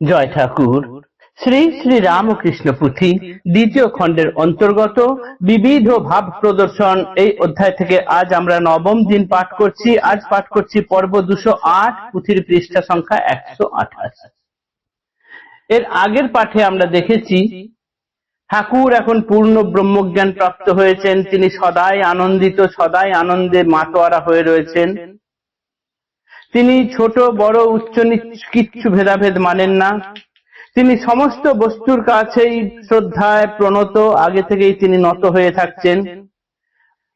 জয় ঠাকুর। শ্রী শ্রী রামকৃষ্ণ পুঁথি দ্বিতীয় খণ্ডের অন্তর্গত বিবিধ ভাব প্রদর্শন। এই অধ্যায় থেকে আজ আমরা নবম দিন পাঠ করছি। আজ পাঠ করছি পর্ব দুশো আট, পুঁথির পৃষ্ঠা সংখ্যা একশো আঠাশ। এর আগের পাঠে আমরা দেখেছি, ঠাকুর এখন পূর্ণ ব্রহ্মজ্ঞান প্রাপ্ত হয়েছেন। তিনি সদাই আনন্দিত, সদাই আনন্দে মাতোয়ারা হয়ে রয়েছেন। তিনি ছোট, বড়, উচ্চ কিচ্ছু ভেদাভেদ মানেন না। তিনি সমস্ত বস্তুর কাছেই শ্রদ্ধায় প্রণত, আগে থেকেই তিনি নত হয়ে থাকছেন।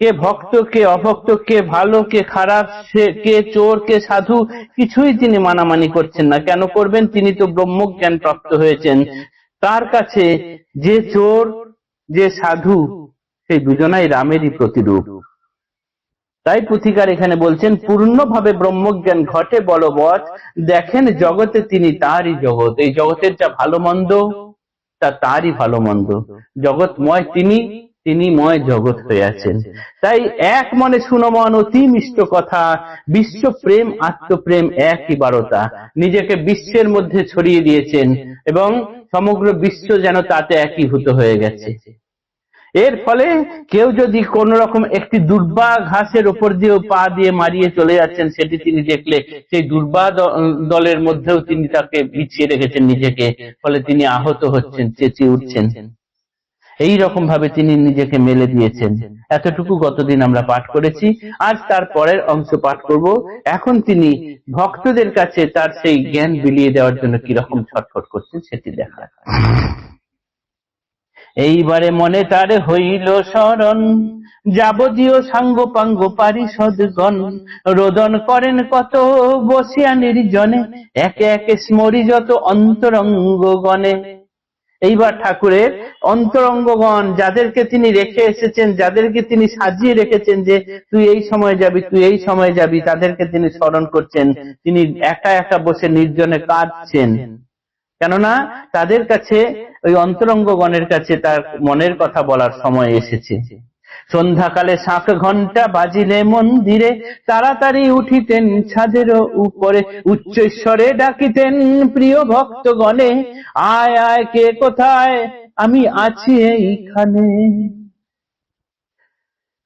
কে ভক্ত, কে অভক্ত, কে ভালো, কে খারাপ কে চোর, কে সাধু, কিছুই তিনি মানামানি করছেন না। কেন করবেন? তিনি তো ব্রহ্মজ্ঞান প্রাপ্ত হয়েছেন। তার কাছে যে চোর, যে সাধু, সেই দুজনাই রামেরই প্রতিরূপ। তাই পুথিকার এখানে বলছেন, পূর্ণভাবে ব্রহ্মজ্ঞান ঘটে, বলবৎ। দেখেন, জগতে তিনি তারই জগৎ। এই জগতের যা ভালো মন্দ, তা তারই ভালো মন্দ। জগৎময় তিনি তিনি ময় জগৎ হয়ে আছেন। তাই এক মনে সুনমন অতি মিষ্ট কথা। বিশ্ব প্রেম, আত্মপ্রেম একই বারতা। নিজেকে বিশ্বের মধ্যে ছড়িয়ে দিয়েছেন এবং সমগ্র বিশ্ব যেন তাতে একীভূত হয়ে গেছে। এর ফলে কেউ যদি কোন রকম একটি দুর্বা ঘাসের উপর দিয়ে পা দিয়ে মারিয়ে চলে যাচ্ছেন, সেটি তিনি দেখলে সেই দুর্বা দলের মধ্যেও তিনি তাকে বিছিয়ে রেখেছেন নিজেকে। ফলে তিনি আহত হচ্ছেন, চেঁচিয়ে উঠছেন। এই রকম ভাবে তিনি নিজেকে মেলে দিয়েছেন। এতটুকু গতদিন আমরা পাঠ করেছি। আজ তার পরের অংশ পাঠ করব। এখন তিনি ভক্তদের কাছে তার সেই জ্ঞান বিলিয়ে দেওয়ার জন্য কীরকম ছটফট করছেন সেটি দেখা এইবারে মনে তার হইল স্মরণ। যাবতীয় সাঙ্গ পাঙ্গ পারিষদগণ রোদন করেন কত বসিয়া নির্জনে, একে একে স্মরি যত অন্তরঙ্গ গণে এইবার ঠাকুরের অন্তরঙ্গগণ যাদেরকে তিনি রেখে এসেছেন, যাদেরকে তিনি সাজিয়ে রেখেছেন যে, তুই এই সময় যাবি, তুই এই সময় যাবি, তাদেরকে তিনি স্মরণ করছেন। তিনি একা একা বসে নির্জনে কাঁদছেন। কেননা তাদের কাছে ওই অন্তরঙ্গগণের কাছে তার মনের কথা বলার সময় এসেছে। সন্ধ্যাকালে শাঁখ ঘণ্টা বাজিলে মন্দিরে, তাড়াতাড়ি উঠিতেন ছাদের উপরে, উচ্চস্বরে ডাকিতেন প্রিয় ভক্তগণে, আয় আয়, কে কোথায়? আমি আছি এইখানে।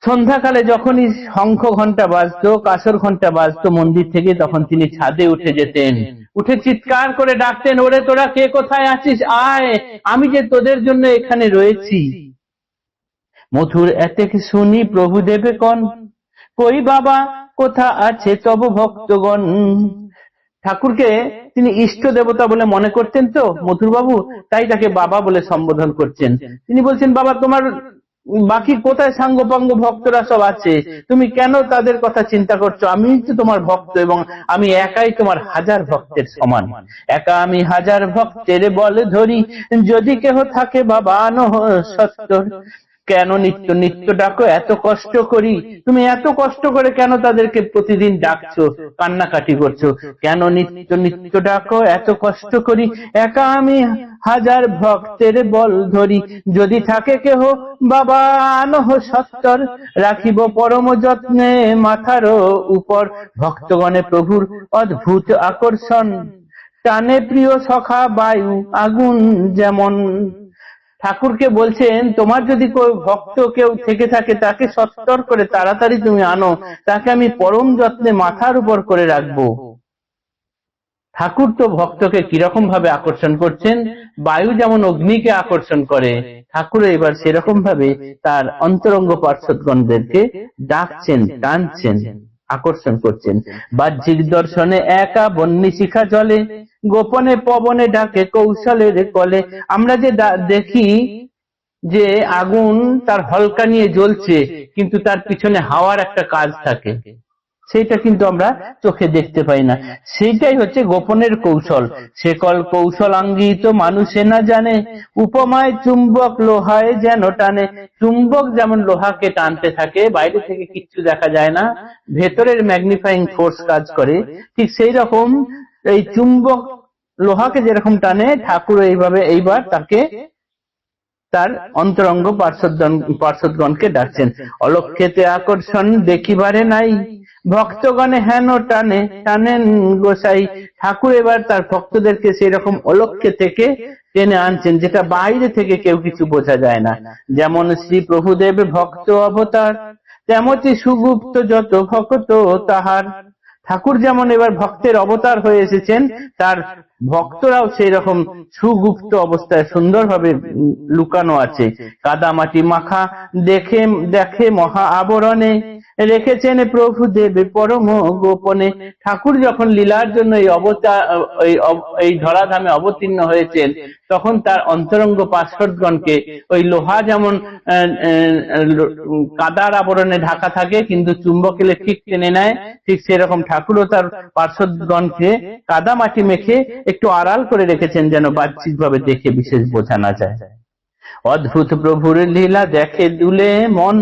সন্ধ্যাকালে যখনই শঙ্খ ঘণ্টা বাজতো কাসর ঘণ্টা বাজতো মন্দির থেকে, তখন তিনি ছাদে উঠে যেতেন। উঠে চিৎকার করে ডাকতেন, ওরে তোরা কে কোথায় আছিস? আয়, আমি যে তোদের জন্য এখানে রয়েছি। মধুর এতে কি শুনি, প্রভু দেবে কন? কই বাবা, কোথা আছে তব ভক্তগণ? ঠাকুরকে তিনি ইষ্ট দেবতা বলে মনে করতেন তো মধুর বাবু তাই তাকে বাবা বলে সম্বোধন করছেন। তিনি বলছেন, বাবা, তোমার বাকি কোথায় সাঙ্গপাঙ্গ ভক্তরা সব আছে? তুমি কেন তাদের কথা চিন্তা করছ? আমি তো তোমার ভক্ত এবং আমি একাই তোমার হাজার ভক্তের সমান। একা আমি হাজার ভক্তের বলে ধরি। যদি কেহ থাকে বাবা সত্তর। কেন নিত্য নিত্য ডাকো? এত কষ্ট করি। তুমি এত কষ্ট করে কেন তাদেরকে প্রতিদিন ডাকছো, কান্নাকাটি করছ? কেন নিত্য নিত্য ডাকো? এত কষ্ট করি। একা আমি হাজার ভক্তের বল ধরি। যদি থাকে কেহ, বাবা আনহ সত্তর। রাখিব পরম যত্নে মাথার উপর। ভক্তগণে প্রভুর অদ্ভুত আকর্ষণ। টানে প্রিয় সখা বায়ু আগুন যেমন। ঠাকুরকে বলছেন, তোমার যদি কেউ ভক্ত কেউ থেকে থাকে, তাকে সত্তর করে তাড়াতাড়ি তুমি আনো। তাকে আমি পরম যত্নে মাথার উপর করে রাখব। ঠাকুর তো ভক্তকে কীরকম ভাবে আকর্ষণ করছেন? বায়ু যেমন অগ্নিকে আকর্ষণ করে ঠাকুর এবার সেরকম ভাবে তার অন্তরঙ্গ পার্শ্বদগণদেরকে ডাকছেন, টানছেন, আকর্ষণ করছেন। বাহ্যিক দর্শনে একা বন্যী শিখা জলে গোপনে পবনে ডাকে কৌশলের কলে। আমরা যে দেখি যে আগুন তার হলকা নিয়ে জ্বলছে, কিন্তু তার পিছনে হাওয়ার একটা কাজ থাকে। সেটা কিন্তু আমরা চোখে দেখতে পাই না। সেইটাই হচ্ছে গোপনের কৌশল। সে সেকল কৌশলাঙ্গিত মানুষে না জানে, উপমায় চুম্বক লোহায় যেন টানে। চুম্বক যেমন লোহাকে টানতে থাকে, বাইরে থেকে কিচ্ছু দেখা যায় না, ভেতরের ম্যাগনিফাইং ফোর্স কাজ করে। ঠিক সেই রকম এই চুম্বক লোহাকে যেরকম টানে, ঠাকুর এইভাবে এইবার তাকে তার অন্তরঙ্গ পার্শ্বদগণ পার্শ্বদগণকে ডাকছেন। অলক্ষেতে আকর্ষণ দেখিবারে নাই। ভক্তগণে হেন টানে, টানেন গোসাই। ঠাকুর এবার তার ভক্তদেরকে সেই রকম অলক্ষ্যে থেকে টেনে আনছেন, যেটা বাইরে থেকে কেউ কিছু বোঝা যায় না। যেমন শ্রী প্রভুদেব ভক্ত অবতার, তেমতি সুগুপ্ত যত ভক্ত তাহার। ঠাকুর যেমন এবার ভক্তের অবতার হয়ে এসেছেন, তার ভক্তরাও সেই রকম সুগুপ্ত অবস্থায় সুন্দরভাবে লুকানো আছে। কাদামাটি মাখা দেখে দেখে মহা আবরণে রেখেছেন প্রভু দেব পরম গোপনে। ঠাকুর যখন লীলার জন্য এই অবতার এই ধরাধামে অবতীর্ণ হয়েছেন, তখন তার অন্তরঙ্গ পার্শ্বদগণকে ওই লোহা যেমন কাদার আবরণে ঢাকা থাকে, কিন্তু চুম্বক এলে ঠিক টেনে নেয়, ঠিক সেরকম ঠাকুরও তার পার্শ্বদগণকে কাদা মাটি মেখে একটু আড়াল করে রেখেছেন যেন বাহ্যিকভাবে দেখে বিশেষ বোঝা না যায়। অদ্ভুত প্রভুর লীলা দেখে দুলে মন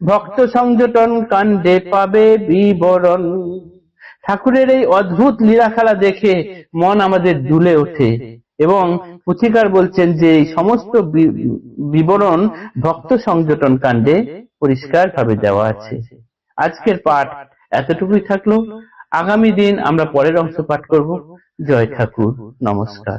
ভক্ত সংযটন কাণ্ডে পাবে বিবরণ। ঠাকুরের এই অদ্ভুত লীলা খেলা দেখে মন আমাদের দুলে ওঠে এবং পুথিকার বলছেন যে এই সমস্ত বিবরণ ভক্ত সংযটন কাণ্ডে পরিষ্কার ভাবে দেওয়া আছে। আজকের পাঠ এতটুকুই থাকল। আগামী দিন আমরা পরের অংশ পাঠ করব। জয় ঠাকুর। নমস্কার।